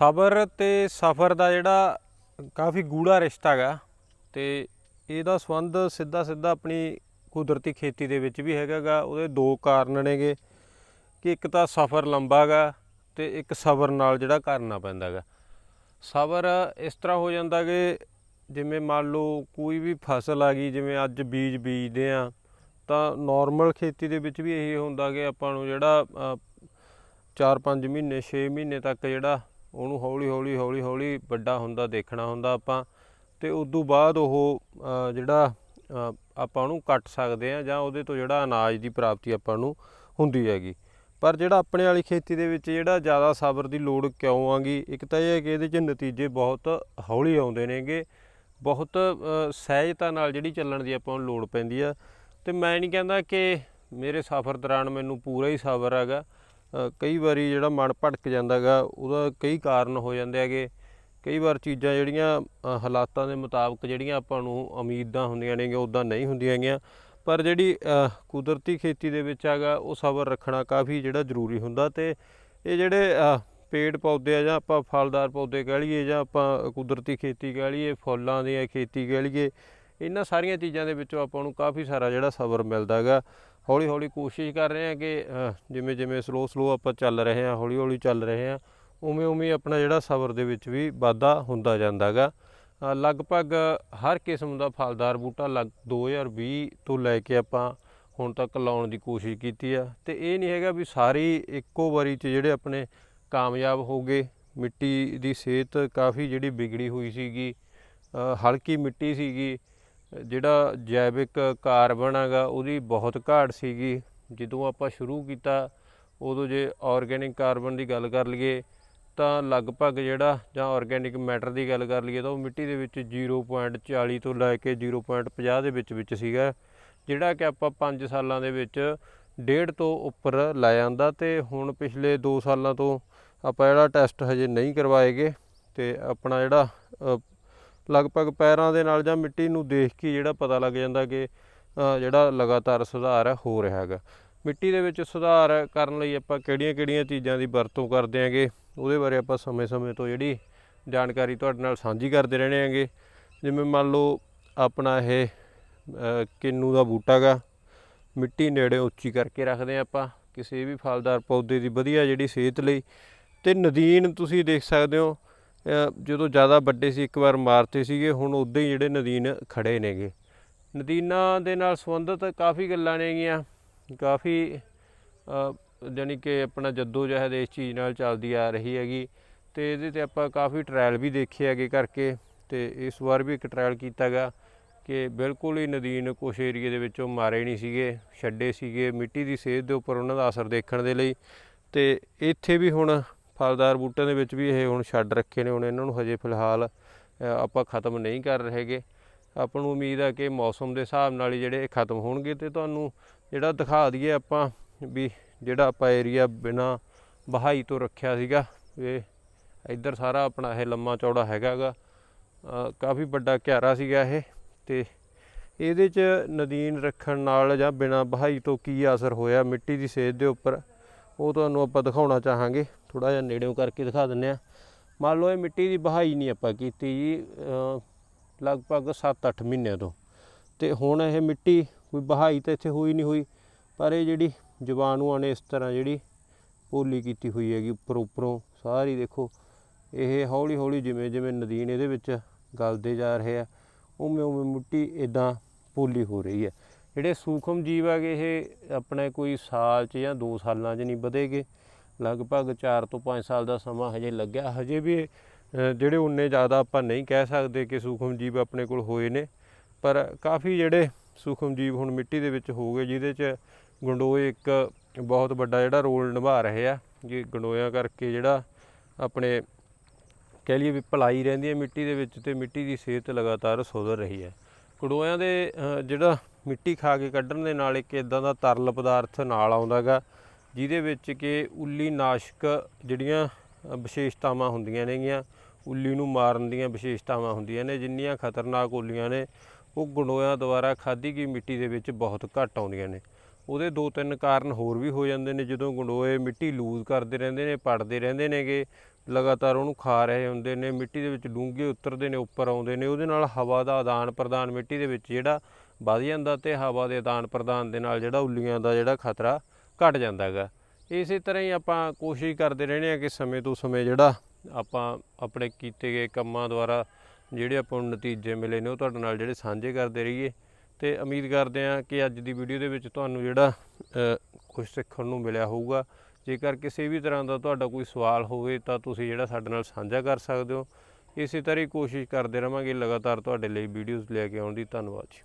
ਸਬਰ ਤੇ ਸਫਰ ਦਾ ਜਿਹੜਾ ਕਾਫੀ ਗੂੜਾ ਰਿਸ਼ਤਾ ਹੈਗਾ ਤੇ ਇਹਦਾ ਸੰਬੰਧ ਸਿੱਧਾ ਸਿੱਧਾ ਆਪਣੀ ਕੁਦਰਤੀ ਖੇਤੀ ਦੇ ਵਿੱਚ ਵੀ ਹੈਗਾਗਾ ਉਹਦੇ ਦੋ ਕਾਰਨ ਨੇਗੇ ਕਿ ਇੱਕ ਤਾਂ ਸਫਰ ਲੰਬਾ ਗਾ ਤੇ ਇੱਕ ਸਬਰ ਨਾਲ ਜਿਹੜਾ ਕਰਨਾ ਪੈਂਦਾ ਗਾ। ਸਬਰ ਇਸ ਤਰ੍ਹਾਂ ਹੋ ਜਾਂਦਾ ਕਿ ਜਿਵੇਂ ਮੰਨ ਲਓ ਕੋਈ ਵੀ ਫਸਲ ਆ ਗਈ, ਜਿਵੇਂ ਅੱਜ ਬੀਜ ਬੀਜਦੇ ਆ, ਤਾਂ ਨਾਰਮਲ ਖੇਤੀ ਦੇ ਵਿੱਚ ਵੀ ਇਹੀ ਹੁੰਦਾ ਕਿ ਆਪਾਂ ਨੂੰ ਜਿਹੜਾ 4-5 ਮਹੀਨੇ 6 ਮਹੀਨੇ ਤੱਕ ਜਿਹੜਾ ਉਹਨੂੰ ਹੌਲੀ ਹੌਲੀ ਹੌਲੀ ਹੌਲੀ ਵੱਡਾ ਹੁੰਦਾ, ਦੇਖਣਾ ਹੁੰਦਾ ਆਪਾਂ। ਤੇ ਉਸ ਤੋਂ ਬਾਅਦ ਉਹ ਜਿਹੜਾ ਆਪਾਂ ਉਹਨੂੰ ਕੱਟ ਸਕਦੇ ਆ ਜਾਂ ਉਹਦੇ ਤੋਂ ਜਿਹੜਾ ਅਨਾਜ ਦੀ ਪ੍ਰਾਪਤੀ ਆਪਾਂ ਨੂੰ ਹੁੰਦੀ ਹੈਗੀ। ਪਰ ਜਿਹੜਾ ਆਪਣੇ ਵਾਲੀ ਖੇਤੀ ਦੇ ਵਿੱਚ ਜਿਹੜਾ ਜ਼ਿਆਦਾ ਸਬਰ ਦੀ ਲੋੜ ਕਿਉਂ ਆਂਗੀ, ਇੱਕ ਤਾਂ ਇਹ ਹੈ ਕਿ ਇਹਦੇ 'ਚ ਨਤੀਜੇ ਬਹੁਤ ਹੌਲੀ ਆਉਂਦੇ ਨੇਗੇ। ਬਹੁਤ ਸਹਿਜਤਾ ਨਾਲ ਜਿਹੜੀ ਚੱਲਣ ਦੀ ਆਪਾਂ ਨੂੰ ਲੋੜ ਪੈਂਦੀ ਆ। ਤੇ ਮੈਂ ਨਹੀਂ ਕਹਿੰਦਾ ਕਿ ਮੇਰੇ ਸਫ਼ਰ ਦੌਰਾਨ ਮੈਨੂੰ ਪੂਰਾ ਹੀ ਸਬਰ ਹੈਗਾ। ਕਈ ਵਾਰੀ ਜਿਹੜਾ ਮਨ ਭਟਕ ਜਾਂਦਾਗਾ ਉਹਦਾ ਕਈ ਕਾਰਨ ਹੋ ਜਾਂਦੇ ਹੈਗੇ। ਕਈ ਵਾਰ ਚੀਜ਼ਾਂ ਜਿਹੜੀਆਂ ਅ, ਹਾਲਾਤਾਂ ਦੇ ਮੁਤਾਬਕ ਜਿਹੜੀਆਂ ਆਪਾਂ ਨੂੰ ਉਮੀਦਾਂ ਹੁੰਦੀਆਂ ਨੇਗੀਆਂ ਉਦਾਂ ਨਹੀਂ ਹੁੰਦੀਆਂ ਹੈਗੀਆਂ। ਪਰ ਜਿਹੜੀ ਅ, ਕੁਦਰਤੀ ਖੇਤੀ ਦੇ ਵਿੱਚ ਹੈਗਾ ਉਹ ਸਬਰ ਰੱਖਣਾ ਕਾਫੀ ਜਿਹੜਾ ਜ਼ਰੂਰੀ ਹੁੰਦਾ ਤੇ ਇਹ ਜਿਹੜੇ ਅ, ਪੇੜ ਪੌਦੇ ਆ ਜਾਂ ਆਪਾਂ ਫਲਦਾਰ ਪੌਦੇ ਕਹਿ ਲਈਏ ਜਾਂ ਆਪਾਂ ਕੁਦਰਤੀ ਖੇਤੀ ਕਹਿ ਲਈਏ ਫੁੱਲਾਂ ਦੀ ਖੇਤੀ ਕਹਿ ਲਈਏ ਇਹਨਾਂ ਸਾਰੀਆਂ ਚੀਜ਼ਾਂ ਦੇ ਵਿੱਚੋਂ ਆਪਾਂ ਨੂੰ ਕਾਫੀ ਸਾਰਾ ਜਿਹੜਾ ਸਬਰ ਮਿਲਦਾ ਹੈਗਾ। ਹੌਲੀ ਹੌਲੀ ਕੋਸ਼ਿਸ਼ ਕਰ ਰਹੇ ਹਾਂ ਕਿ ਜਿਵੇਂ ਜਿਵੇਂ ਸਲੋ ਸਲੋ ਆਪਾਂ ਚੱਲ ਰਹੇ ਹਾਂ ਹੌਲੀ ਹੌਲੀ ਚੱਲ ਰਹੇ ਹਾਂ ਉਵੇਂ ਉਵੇਂ ਆਪਣਾ ਜਿਹੜਾ ਸਬਰ ਦੇ ਵਿੱਚ ਵੀ ਵਾਧਾ ਹੁੰਦਾ ਜਾਂਦਾ ਹੈਗਾ ਲਗਭਗ ਹਰ ਕਿਸਮ ਦਾ ਫਲਦਾਰ ਬੂਟਾ ਲਗ 2020 ਤੋਂ ਲੈ ਕੇ ਆਪਾਂ ਹੁਣ ਤੱਕ ਲਾਉਣ ਦੀ ਕੋਸ਼ਿਸ਼ ਕੀਤੀ ਆ। ਤੇ ਇਹ ਨਹੀਂ ਹੈਗਾ ਵੀ ਸਾਰੀ ਇੱਕੋ ਵਾਰੀ 'ਚ ਜਿਹੜੇ ਆਪਣੇ ਕਾਮਯਾਬ ਹੋ ਗਏ, ਮਿੱਟੀ ਦੀ ਸਿਹਤ ਕਾਫੀ ਜਿਹੜੀ ਵਿਗੜੀ ਹੋਈ ਸੀਗੀ ਹਲਕੀ ਮਿੱਟੀ ਸੀਗੀ ਜਿਹੜਾ ਜੈਵਿਕ ਕਾਰਬਨ ਹੈਗਾ, ਉਹਦੀ ਬਹੁਤ ਘਾਟ ਸੀਗੀ। ਜਦੋਂ ਆਪਾਂ ਸ਼ੁਰੂ ਕੀਤਾ, ਉਦੋਂ ਜੇ ਆਰਗੇਨਿਕ ਕਾਰਬਨ ਦੀ ਗੱਲ ਕਰ ਲਈਏ, ਤਾਂ ਲਗਭਗ ਜਿਹੜਾ, ਜਾਂ ਆਰਗੇਨਿਕ ਮੈਟਰ ਦੀ ਗੱਲ ਕਰ ਲਈਏ, ਤਾਂ ਉਹ ਮਿੱਟੀ ਦੇ ਵਿੱਚ 0.40 ਤੋਂ ਲੈ ਕੇ 0.50 ਦੇ ਵਿੱਚ ਵਿੱਚ ਸੀਗਾ। ਜਿਹੜਾ ਕਿ ਆਪਾਂ 5 ਸਾਲਾਂ ਦੇ ਵਿੱਚ ਡੇਢ ਤੋਂ ਉੱਪਰ ਲੈ ਜਾਂਦਾ ਤੇ ਹੁਣ ਪਿਛਲੇ 2 ਸਾਲਾਂ ਤੋਂ ਆਪਾਂ ਜਿਹੜਾ ਟੈਸਟ ਹਜੇ ਨਹੀਂ ਕਰਵਾਏਗੇ, ਤੇ ਆਪਣਾ ਜਿਹੜਾ ਲਗਭਗ ਪੈਰਾਂ ਦੇ ਨਾਲ ਜਾਂ ਮਿੱਟੀ ਨੂੰ ਦੇਖ ਕੇ ਜਿਹੜਾ ਪਤਾ ਲੱਗ ਜਾਂਦਾ ਕਿ ਜਿਹੜਾ ਲਗਾਤਾਰ ਸੁਧਾਰ ਹੋ ਰਿਹਾ ਹੈਗਾ। ਮਿੱਟੀ ਦੇ ਵਿੱਚ ਸੁਧਾਰ ਕਰਨ ਲਈ ਆਪਾਂ ਕਿਹੜੀਆਂ-ਕਿਹੜੀਆਂ ਚੀਜ਼ਾਂ ਦੀ ਵਰਤੋਂ ਕਰਦੇ ਆਂਗੇ ਉਹਦੇ ਬਾਰੇ ਆਪਾਂ ਸਮੇਂ-ਸਮੇਂ ਤੋਂ ਜਿਹੜੀ ਜਾਣਕਾਰੀ ਤੁਹਾਡੇ ਨਾਲ ਸਾਂਝੀ ਕਰਦੇ ਰਹਿਣੇ ਆਂਗੇ ਜਿਵੇਂ ਮੰਨ ਲਓ ਆਪਣਾ ਇਹ ਕਿੰਨੂ ਦਾ ਬੂਟਾ ਗਾ ਮਿੱਟੀ ਨੇੜੇ ਉੱਚੀ ਕਰਕੇ ਰੱਖਦੇ ਹਾਂ ਆਪਾਂ। ਕਿਸੇ ਵੀ ਫਲਦਾਰ ਪੌਦੇ ਦੀ ਵਧੀਆ ਜਿਹੜੀ ਸਿਹਤ ਲਈ, ਤੇ ਨਦੀਨ ਤੁਸੀਂ ਦੇਖ ਸਕਦੇ ਹੋ ਜਦੋਂ ਜ਼ਿਆਦਾ ਵੱਡੇ ਸੀ ਇੱਕ ਵਾਰ ਮਾਰਤੇ ਸੀਗੇ ਹੁਣ ਉਦਾਂ ਹੀ ਜਿਹੜੇ ਨਦੀਨ ਖੜੇ ਨੇਗੇ। ਨਦੀਨਾਂ ਦੇ ਨਾਲ ਸੰਬੰਧਿਤ ਕਾਫੀ ਗੱਲਾਂ ਨੇਗੀਆਂ। ਕਾਫੀ ਅ, ਜਾਣੀ ਕਿ ਆਪਣਾ ਜੱਦੋ ਜਹਿਦ ਇਸ ਚੀਜ਼ ਨਾਲ ਚੱਲਦੀ ਆ ਰਹੀ ਹੈਗੀ ਤੇ ਇਹਦੇ ਤੇ ਆਪਾਂ ਕਾਫੀ ਟ੍ਰਾਇਲ ਵੀ ਦੇਖੇ ਹੈਗੇ ਕਰਕੇ ਤੇ ਇਸ ਵਾਰ ਵੀ ਇੱਕ ਟ੍ਰਾਇਲ ਕੀਤਾ ਗਾ ਕਿ ਬਿਲਕੁਲ ਹੀ ਨਦੀਨ ਕੁਛ ਏਰੀਏ ਦੇ ਵਿੱਚੋਂ ਮਾਰੇ ਨਹੀਂ ਸੀਗੇ ਛੱਡੇ ਸੀਗੇ ਮਿੱਟੀ ਦੀ ਸਿਹਤ ਦੇ ਉੱਪਰ ਉਹਨਾਂ ਦਾ ਅਸਰ ਦੇਖਣ ਦੇ ਲਈ ਤੇ ਇੱਥੇ ਵੀ ਹੁਣ ਫਲਦਾਰ ਬੂਟਿਆਂ ਦੇ ਵਿੱਚ ਵੀ ਇਹ ਹੁਣ ਛੱਡ ਰੱਖੇ ਨੇ, ਹੁਣ ਇਹਨਾਂ ਨੂੰ ਹਜੇ ਫਿਲਹਾਲ ਆਪਾਂ ਖਤਮ ਨਹੀਂ ਕਰ ਰਹੇਗੇ ਆਪਾਂ ਨੂੰ ਉਮੀਦ ਆ ਕਿ ਮੌਸਮ ਦੇ ਹਿਸਾਬ ਨਾਲ ਹੀ ਜਿਹੜੇ ਇਹ ਖਤਮ ਹੋਣਗੇ ਤੇ ਤੁਹਾਨੂੰ ਜਿਹੜਾ ਦਿਖਾ ਦਈਏ ਆਪਾਂ ਵੀ ਜਿਹੜਾ ਆਪਾਂ ਏਰੀਆ ਬਿਨਾ ਬਹਾਈ ਤੋਂ ਰੱਖਿਆ ਸੀਗਾ, ਇਹ ਇੱਧਰ ਸਾਰਾ ਆਪਣਾ ਇਹ ਲੰਮਾ ਚੌੜਾ ਹੈਗਾਗਾ ਕਾਫੀ ਵੱਡਾ ਘਿਆਰਾ ਸੀਗਾ ਇਹ ਤੇ ਇਹਦੇ ਚ ਨਦੀਨ ਰੱਖਣ ਨਾਲ ਜਾਂ ਬਿਨਾ ਬਹਾਈ ਤੋਂ ਕੀ ਅਸਰ ਹੋਇਆ, ਮਿੱਟੀ ਦੀ ਸਿਹਤ ਦੇ ਉੱਪਰ, ਉਹ ਤੁਹਾਨੂੰ ਆਪਾਂ ਦਿਖਾਉਣਾ ਚਾਹਾਂਗੇ। ਥੋੜਾ ਜਿਹਾ ਨੇੜਿਓਂ ਕਰਕੇ ਦਿਖਾ ਦਿੰਨੇ ਆ ਮੰਨ ਲਓ ਇਹ ਮਿੱਟੀ ਦੀ ਬਹਾਈ ਨਹੀਂ ਆਪਾਂ ਕੀਤੀ ਜੀ ਲਗਭਗ 7-8 ਮਹੀਨਿਆਂ ਤੋਂ। ਤੇ ਹੁਣ ਇਹ ਮਿੱਟੀ ਕੋਈ ਬਹਾਈ ਤਾਂ ਇੱਥੇ ਹੋਈ ਨਹੀਂ ਹੋਈ, ਪਰ ਇਹ ਜਿਹੜੀ ਜਵਾਨੂਆਂ ਨੇ ਇਸ ਤਰ੍ਹਾਂ ਜਿਹੜੀ ਪੋਲੀ ਕੀਤੀ ਹੋਈ ਹੈਗੀ ਉੱਪਰ ਉੱਪਰੋਂ, ਸਾਰੀ ਦੇਖੋ, ਇਹ ਹੌਲੀ ਹੌਲੀ ਜਿਵੇਂ ਜਿਵੇਂ ਨਦੀਨ ਇਹਦੇ ਵਿੱਚ ਗਲਦੇ ਜਾ ਰਹੇ ਆ, ਉਵੇਂ ਉਵੇਂ ਮਿੱਟੀ ਇਦਾਂ ਪੋਲੀ ਹੋ ਰਹੀ ਹੈ। ਜਿਹੜੇ ਸੂਖਮ ਜੀਵ ਹੈਗੇ, ਇਹ ਆਪਣੇ ਕੋਈ ਸਾਲ 'ਚ ਜਾਂ 2 ਸਾਲਾਂ 'ਚ ਨਹੀਂ ਵਧੇਗੇ। ਲਗਭਗ 4 ਤੋਂ 5 ਸਾਲ ਦਾ ਸਮਾਂ ਹਜੇ ਲੱਗਿਆ। ਹਜੇ ਵੀ ਜਿਹੜੇ ਉਨੇ ਜ਼ਿਆਦਾ ਆਪਾਂ ਨਹੀਂ ਕਹਿ ਸਕਦੇ ਕਿ ਸੂਖਮ ਜੀਵ ਆਪਣੇ ਕੋਲ ਹੋਏ ਨੇ, ਪਰ ਕਾਫੀ ਜਿਹੜੇ ਸੂਖਮ ਜੀਵ ਹੁਣ ਮਿੱਟੀ ਦੇ ਵਿੱਚ ਹੋ ਗਏ, ਜਿਹਦੇ 'ਚ ਗੰਡੋਏ ਇੱਕ ਬਹੁਤ ਵੱਡਾ ਜਿਹੜਾ ਰੋਲ ਨਿਭਾ ਰਹੇ ਆ। ਜੇ ਗੰਡੋਇਆਂ ਕਰਕੇ ਜਿਹੜਾ ਆਪਣੇ ਕਹਿ ਲਈਏ ਵੀ ਭਲਾਈ ਰਹਿੰਦੀ ਹੈ ਮਿੱਟੀ ਦੇ ਵਿੱਚ ਤੇ ਮਿੱਟੀ ਦੀ ਸਿਹਤ ਲਗਾਤਾਰ ਸੁਧਰ ਰਹੀ ਹੈ। ਗੰਡੋਇਆਂ ਦੇ ਜਿਹੜਾ ਮਿੱਟੀ ਖਾ ਕੇ ਕੱਢਣ ਦੇ ਨਾਲ ਇੱਕ ਇਦਾਂ ਦਾ ਤਰਲ ਪਦਾਰਥ ਨਾਲ ਆਉਂਦਾਗਾ ਜਿਹਦੇ ਵਿੱਚ ਕਿ ਉੱਲੀ ਨਾਸ਼ਕ ਜਿਹੜੀਆਂ ਵਿਸ਼ੇਸ਼ਤਾਵਾਂ ਹੁੰਦੀਆਂ ਨੇਗੀਆਂ, ਉੱਲੀ ਨੂੰ ਮਾਰਨ ਦੀਆਂ ਵਿਸ਼ੇਸ਼ਤਾਵਾਂ ਹੁੰਦੀਆਂ ਨੇ, ਜਿੰਨੀਆਂ ਖਤਰਨਾਕ ਉੱਲੀਆਂ ਨੇ, ਉਹ ਗੰਡੋਇਆਂ ਦੁਆਰਾ ਖਾਧੀ ਗਈ ਮਿੱਟੀ ਦੇ ਵਿੱਚ ਬਹੁਤ ਘੱਟ ਆਉਂਦੀਆਂ ਨੇ। ਉਹਦੇ ਦੋ ਤਿੰਨ ਕਾਰਨ ਹੋਰ ਵੀ ਹੋ ਜਾਂਦੇ ਨੇ, ਜਦੋਂ ਗੰਡੋਏ ਮਿੱਟੀ ਲੂਜ਼ ਕਰਦੇ ਰਹਿੰਦੇ ਨੇ, ਪੜਦੇ ਰਹਿੰਦੇ ਨੇਗੇ, ਲਗਾਤਾਰ ਉਹਨੂੰ ਖਾ ਰਹੇ ਹੁੰਦੇ ਨੇ, ਮਿੱਟੀ ਦੇ ਵਿੱਚ ਡੂੰਘੇ ਉਤਰਦੇ ਨੇ, ਉੱਪਰ ਆਉਂਦੇ ਨੇ, ਉਹਦੇ ਨਾਲ ਹਵਾ ਦਾ ਆਦਾਨ ਪ੍ਰਦਾਨ, ਮਿੱਟੀ ਦੇ ਵਿੱਚ ਜਿਹੜਾ ਵੱਧ ਜਾਂਦਾ ਤੇ ਹਵਾ ਦੇ ਆਦਾਨ ਪ੍ਰਦਾਨ ਦੇ ਨਾਲ ਜਿਹੜਾ ਉੱਲੀਆਂ ਦਾ ਜਿਹੜਾ ਖਤਰਾ ਘਟ ਜਾਂਦਾ ਹੈਗਾ ਇਸੇ ਤਰ੍ਹਾਂ ਹੀ ਆਪਾਂ ਕੋਸ਼ਿਸ਼ ਕਰਦੇ ਰਹਿੰਦੇ ਆ ਕਿ ਸਮੇਂ ਤੋਂ ਸਮੇਂ ਜਿਹੜਾ ਆਪਾਂ ਆਪਣੇ ਕੀਤੇ ਗਏ ਕੰਮਾਂ ਦੁਆਰਾ ਜਿਹੜੇ ਆਪਾਂ ਨੂੰ ਨਤੀਜੇ ਮਿਲੇ ਨੇ ਉਹ ਤੁਹਾਡੇ ਨਾਲ ਜਿਹੜੇ ਸਾਂਝੇ ਕਰਦੇ ਰਹੀਏ। ਤੇ ਉਮੀਦ ਕਰਦੇ ਹਾਂ ਕਿ ਅੱਜ ਦੀ ਵੀਡੀਓ ਦੇ ਵਿੱਚ ਤੁਹਾਨੂੰ ਜਿਹੜਾ ਕੁਝ ਸਿੱਖਣ ਨੂੰ ਮਿਲਿਆ ਹੋਊਗਾ। ਜੇਕਰ ਕਿਸੇ ਵੀ ਤਰ੍ਹਾਂ ਦਾ ਤੁਹਾਡਾ ਕੋਈ ਸਵਾਲ ਹੋਵੇ ਤਾਂ ਤੁਸੀਂ ਜਿਹੜਾ ਸਾਡੇ ਨਾਲ ਸਾਂਝਾ ਕਰ ਸਕਦੇ ਹੋ। ਇਸੇ ਤਰ੍ਹਾਂ ਹੀ ਕੋਸ਼ਿਸ਼ ਕਰਦੇ ਰਵਾਂਗੇ ਲਗਾਤਾਰ ਤੁਹਾਡੇ ਲਈ ਵੀਡੀਓਜ਼ ਲੈ ਕੇ ਆਉਣ ਦੀ। ਧੰਨਵਾਦ ਜੀ।